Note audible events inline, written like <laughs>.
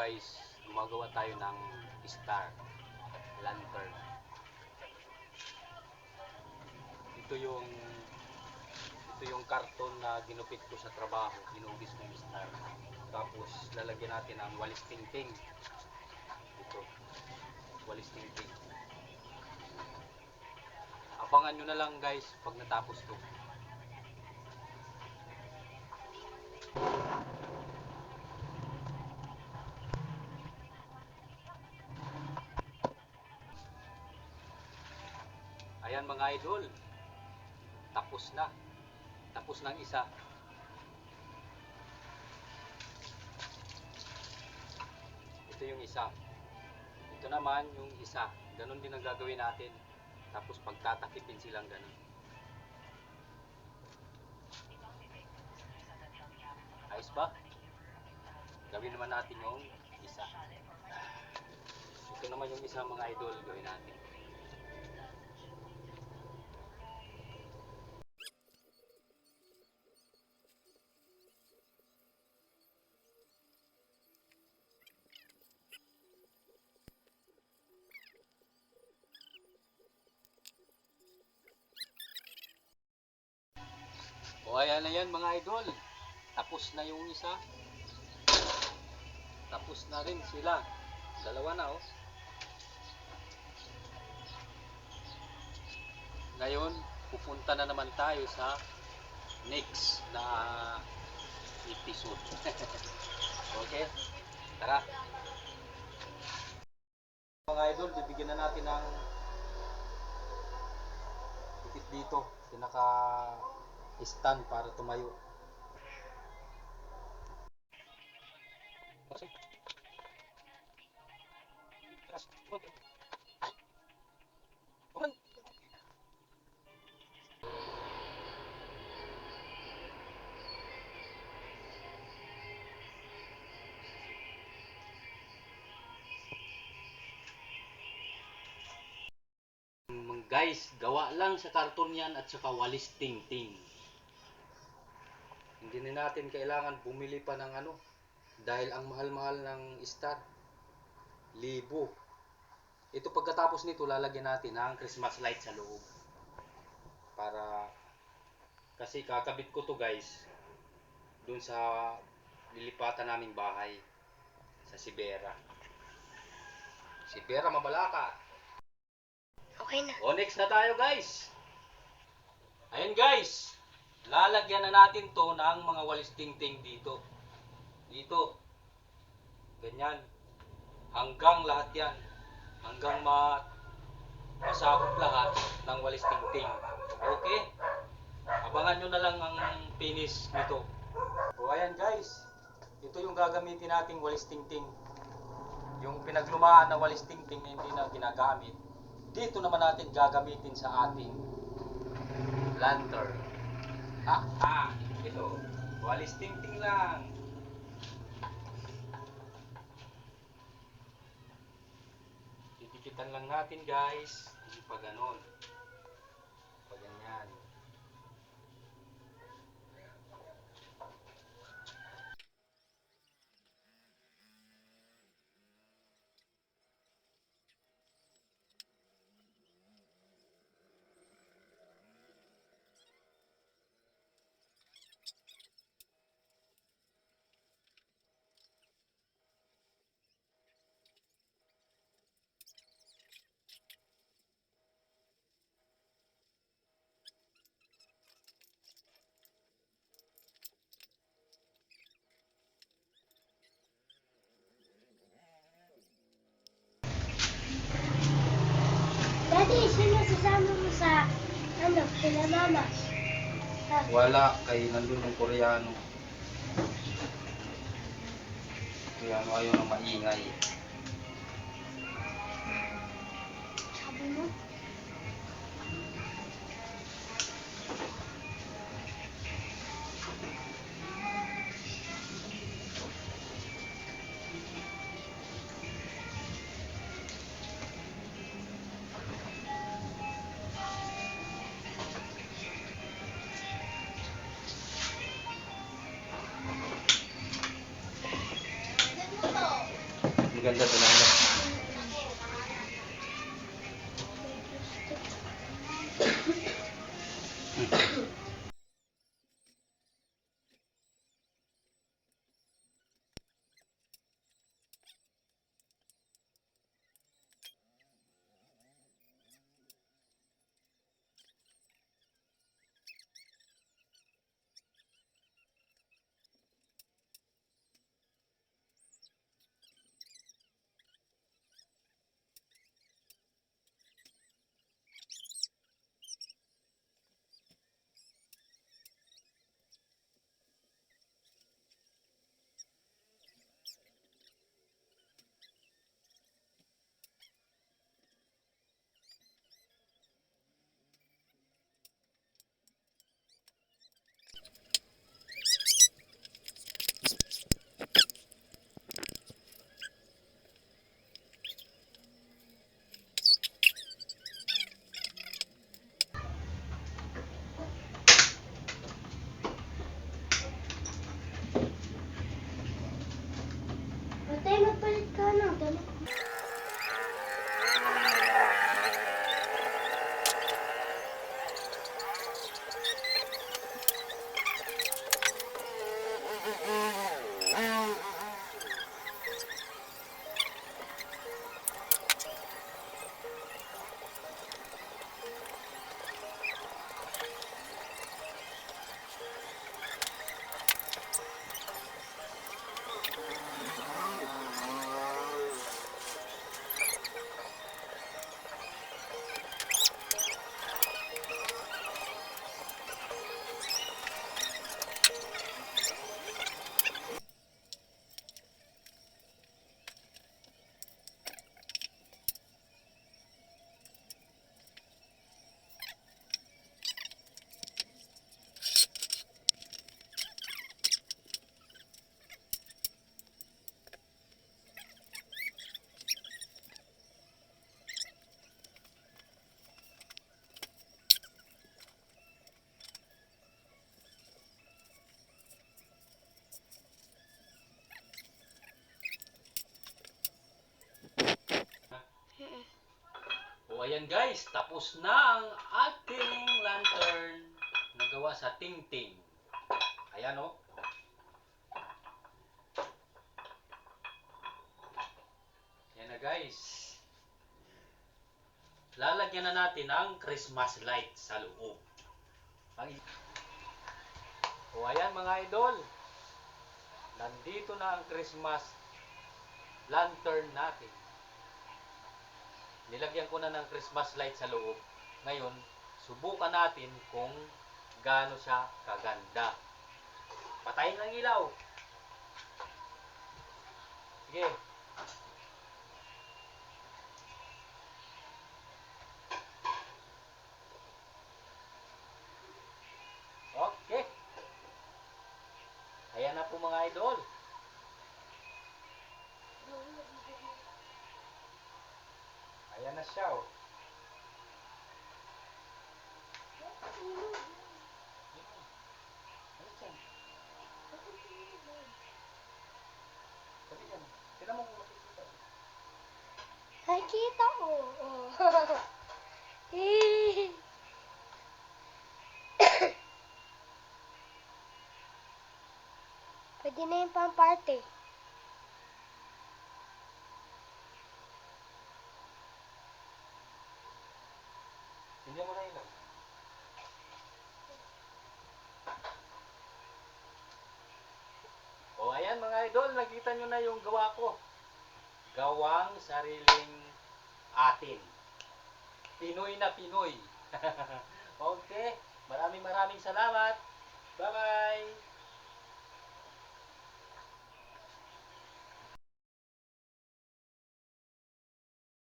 guys, gumagawa tayo ng star lantern. Ito yung ito yung karton na ginupit ko sa trabaho, ginubis kong star. Tapos lalagyan natin ng walis tingting. Ito. Walis tingting. Abangan nyo na lang guys pag natapos to. Tapos na. Tapos ng isa. Ito yung isa. Ito naman yung isa. Ganon din ang gagawin natin. Tapos pagtatakipin silang ganon. Ayos ba? Gawin naman natin yung isa. Ito naman yung isa mga idol gawin natin. Ayan na yan mga idol. Tapos na yung isa. Tapos na rin sila. Dalawa na oh. Ngayon, pupunta na naman tayo sa next na episode. <laughs> okay? Tara. Mga idol, bibigyan na natin ng tikit dito. Pinaka stand para tumayo. Guys, gawa lang sa karton yan at saka walis ting-ting. Hindi na natin kailangan bumili pa ng ano dahil ang mahal-mahal ng star. Libo. Ito pagkatapos nito lalagyan natin ng Christmas light sa loob. Para kasi kakabit ko to guys dun sa lilipatan naming bahay sa Sibera. Sibera Mabalaka. Okay na. O next na tayo guys. Ayun guys. Lalagyan na natin to ng mga walis tingting dito. Dito. Ganyan. Hanggang lahat yan. Hanggang ma masabot lahat ng walis tingting. Okay? Abangan nyo na lang ang finish nito. O ayan guys. Ito yung gagamitin nating walis tingting. Yung pinaglumaan na walis tingting na hindi na ginagamit dito naman natin gagamitin sa ating lantern. Ha, ha, ito. Walis tingting lang. Titikitan lang natin guys. Hindi pa ganon. Pa ganyan. Daddy, sino sasama mo sa, ano, sila mama? Wala kay nandun yung Koreano. Koreano ayaw na maingay. Sabi mo? Ang ganda ayan guys, tapos na ang ating lantern na gawa sa tingting. Ayan o. Yan na guys. Lalagyan na natin ang Christmas light sa loob. O ayan mga idol. Nandito na ang Christmas lantern natin. Nilagyan ko na ng Christmas light sa loob. Ngayon, subukan natin kung gaano siya kaganda. Patayin ng ilaw. Sige. Okay. Ayan na po mga idol. Ayan na siya oh. Ano siya? Sabi yan. Tignan mo kung makikita. Nakikita ko. Oh. <coughs> Pwede na yung pang-party. Hindi mo na ilaw. O ayan mga idol, nakita nyo na yung gawa ko. Gawang sariling atin. Pinoy na Pinoy. <laughs> okay, maraming maraming salamat. Bye-bye.